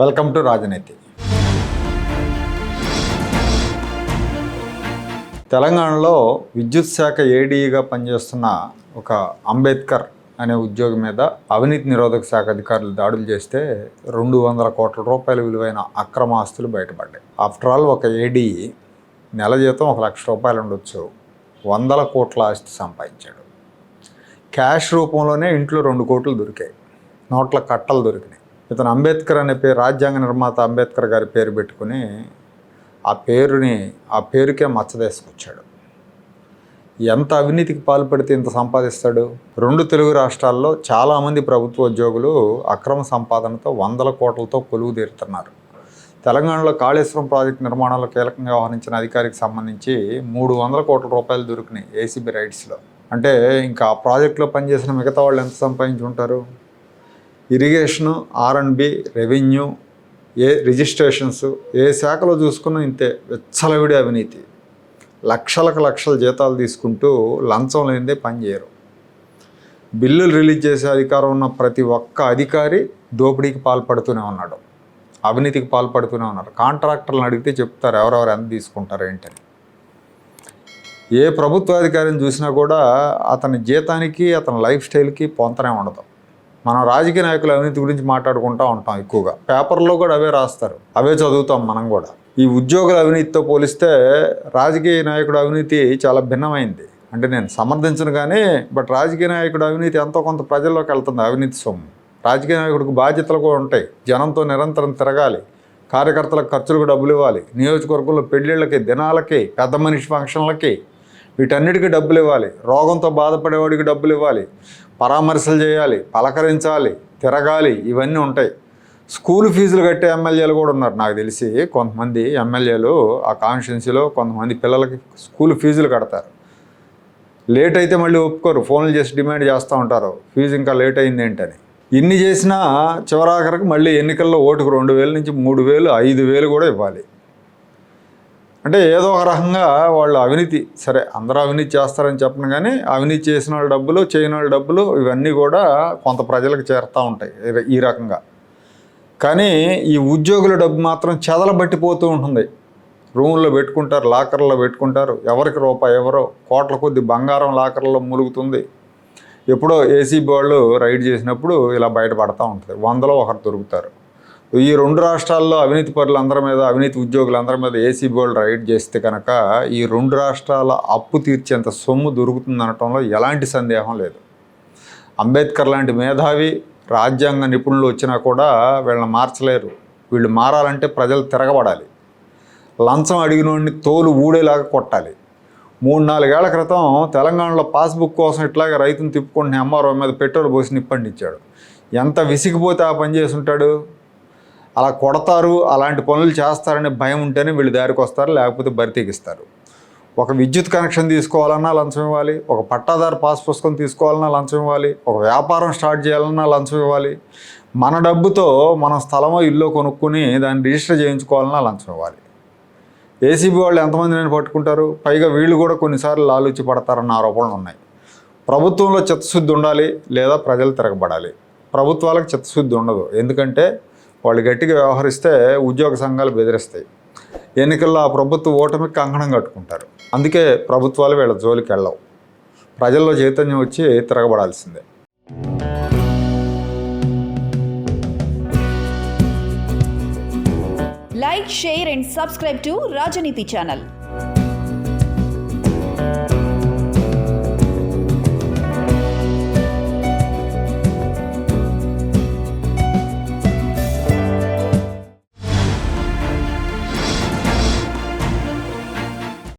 Welcome to రాజనీతి. తెలంగాణలో విద్యుత్ శాఖ ఏడీగా పనిచేస్తున్న ఒక అంబేద్కర్ అనే ఉద్యోగి మీద అవినీతి నిరోధక శాఖ అధికారులు దాడులు చేస్తే రెండు వందల కోట్ల రూపాయల విలువైన అక్రమ ఆస్తులు బయటపడ్డాయి. ఆఫ్టర్ ఆల్ ఒక ఏడీ నెల జీతం ఒక లక్ష రూపాయలు ఉండొచ్చు. వందల కోట్ల ఆస్తి సంపాదించాడు. క్యాష్ రూపంలోనే ఇంట్లో రెండు కోట్లు దొరికాయి. నోట్ల కట్టలు దొరికినాయి. ఇతను అంబేద్కర్ అనే పేరు రాజ్యాంగ నిర్మాత అంబేద్కర్ గారి పేరు పెట్టుకుని ఆ పేరుని ఆ పేరుకే మచ్చదేసుకొచ్చాడు. ఎంత అవినీతికి పాల్పడితే ఇంత సంపాదిస్తాడు? రెండు తెలుగు రాష్ట్రాల్లో చాలామంది ప్రభుత్వ ఉద్యోగులు అక్రమ సంపాదనతో వందల కోట్లతో కొలువు తీరుతున్నారు. తెలంగాణలో కాళేశ్వరం ప్రాజెక్టు నిర్మాణంలో కీలకంగా వ్యవహరించిన అధికారికి సంబంధించి మూడు వందల కోట్ల రూపాయలు దొరికినాయి ఏసీబీ రైట్స్లో అంటే ఇంకా ఆ ప్రాజెక్టులో పనిచేసిన మిగతా వాళ్ళు ఎంత సంపాదించి ఉంటారు? Irrigation R and B revenue A registrations ఏ శాఖలో చూసుకున్నా ఇంతే వెచ్చలవిడి అవినీతి. లక్షలకు లక్షల జీతాలు తీసుకుంటూ లంచం లేనిదే పనిచేయరు బిల్లులు రిలీజ్ చేసే అధికారం ఉన్న ప్రతి ఒక్క అధికారి దోపిడీకి పాల్పడుతూనే ఉన్నాడు. అవినీతికి పాల్పడుతూనే ఉన్నారు. కాంట్రాక్టర్లను అడిగితే చెప్తారు ఎవరెవరు ఎంత తీసుకుంటారు ఏంటని. ఏ ప్రభుత్వాధికారిని చూసినా కూడా అతని జీతానికి అతని లైఫ్ స్టైల్కి పొంతనే ఉండదు. మనం రాజకీయ నాయకుల అవినీతి గురించి మాట్లాడుకుంటూ ఉంటాం ఎక్కువగా. పేపర్లో కూడా అవే రాస్తారు. అవే చదువుతాం మనం కూడా. ఈ ఉద్యోగుల అవినీతితో పోలిస్తే రాజకీయ నాయకుడు అవినీతి చాలా భిన్నమైంది. అంటే నేను సమర్థించను కానీ బట్ రాజకీయ నాయకుడు అవినీతి ఎంతో కొంత ప్రజల్లోకి వెళ్తుంది అవినీతి సొమ్ము. రాజకీయ నాయకుడికి బాధ్యతలు కూడా ఉంటాయి. జనంతో నిరంతరం తిరగాలి. కార్యకర్తలకు ఖర్చులకు డబ్బులు ఇవ్వాలి. నియోజకవర్గంలో పెళ్ళిళ్ళకి దినాలకి పెద్ద మనిషి ఫంక్షన్లకి వీటన్నిటికీ డబ్బులు ఇవ్వాలి. రోగంతో బాధపడేవాడికి డబ్బులు ఇవ్వాలి. పరామర్శలు చేయాలి పలకరించాలి తిరగాలి ఇవన్నీ ఉంటాయి. స్కూల్ ఫీజులు కట్టే ఎమ్మెల్యేలు కూడా ఉన్నారు. నాకు తెలిసి కొంతమంది ఎమ్మెల్యేలు ఆ కాన్స్టిట్యున్సీలో కొంతమంది పిల్లలకి స్కూల్ ఫీజులు కడతారు. లేట్ అయితే మళ్ళీ ఒప్పుకోరు. ఫోన్లు చేసి డిమాండ్ చేస్తూ ఉంటారు. ఫీజు ఇంకా లేట్ అయింది ఏంటని. ఇన్ని చేసినా చివరాఖరికి మళ్ళీ ఎన్నికల్లో ఓటుకు రెండు వేల నుంచి మూడు వేలు ఐదు వేలు కూడా ఇవ్వాలి. అంటే ఏదో ఒక రకంగా వాళ్ళు అవినీతి సరే అందరూ అవినీతి చేస్తారని చెప్పను కానీ అవినీతి చేసిన వాళ్ళ డబ్బులు చేయని వాళ్ళ డబ్బులు ఇవన్నీ కూడా కొంత ప్రజలకు చేరుతూ ఉంటాయి ఈ- రకంగా. కానీ ఈ ఉద్యోగుల డబ్బు మాత్రం చెదలబట్టిపోతూ ఉంటుంది. రూముల్లో పెట్టుకుంటారు లాకర్లో పెట్టుకుంటారు. ఎవరికి రూపాయి ఎవరో కోట్ల కొద్ది బంగారం లాకర్లో ములుగుతుంది. ఎప్పుడో ఏసీబీ వాళ్ళు రైడ్ చేసినప్పుడు ఇలా బయటపడతా ఉంటుంది. వందలో ఒకరు దొరుకుతారు. ఈ రెండు రాష్ట్రాల్లో అవినీతి పరులు అందరి మీద అవినీతి ఉద్యోగులందరి మీద ఏసీబీ వాళ్ళు రైడ్ చేస్తే కనుక ఈ రెండు రాష్ట్రాల అప్పు తీర్చేంత సొమ్ము దొరుకుతుంది అనటంలో ఎలాంటి సందేహం లేదు. అంబేద్కర్ లాంటి మేధావి రాజ్యాంగ నిపుణులు వచ్చినా కూడా వీళ్ళని మార్చలేరు. వీళ్ళు మారాలంటే ప్రజలు తిరగబడాలి. లంచం అడిగినోడిని తోలు ఊడేలాగా కొట్టాలి. మూడు నాలుగేళ్ళ క్రితం తెలంగాణలో పాస్బుక్ కోసం ఇట్లాగే రైతును తిప్పుకుంటున్న ఎంఆర్ఓ మీద పెట్రోల్ పోసి నిప్పండించాడు. ఎంత విసిగిపోతే ఆ పని చేసి ఉంటాడు? అలా కొడతారు అలాంటి పనులు చేస్తారనే భయం ఉంటేనే వీళ్ళు దారికి వస్తారు లేకపోతే బరితెగిస్తారు ఒక విద్యుత్ కనెక్షన్ తీసుకోవాలన్నా లంచం ఇవ్వాలి ఒక పట్టాదారు పాస్ పుస్తకం తీసుకోవాలన్నా లంచం ఇవ్వాలి ఒక వ్యాపారం స్టార్ట్ చేయాలన్నా లంచం ఇవ్వాలి. మన డబ్బుతో మన స్థలమో ఇల్లు కొనుక్కుని దాన్ని రిజిస్టర్ చేయించుకోవాలన్నా లంచం ఇవ్వాలి. ఏసీబీ వాళ్ళు ఎంతమంది నేను పట్టుకుంటారు? పైగా వీళ్ళు కూడా కొన్నిసార్లు లాలూచి పడతారన్న ఆరోపణలు ఉన్నాయి. ప్రభుత్వంలో చిత్తశుద్ధి ఉండాలి లేదా ప్రజలు తిరగబడాలి. ప్రభుత్వాలకు చిత్తశుద్ధి ఉండదు. ఎందుకంటే వాళ్ళు గట్టిగా వ్యవహరిస్తే ఉద్యోగ సంఘాలు బెదిరిస్తాయి. ఎన్నికల్లో ఆ ప్రభుత్వ ఓటమికి కంకణం కట్టుకుంటారు. అందుకే ప్రభుత్వాలు వీళ్ళ జోలికి వెళ్ళవు. ప్రజల్లో చైతన్యం వచ్చి తిరగబడాల్సిందే. Like share and subscribe to Rajaneethi channel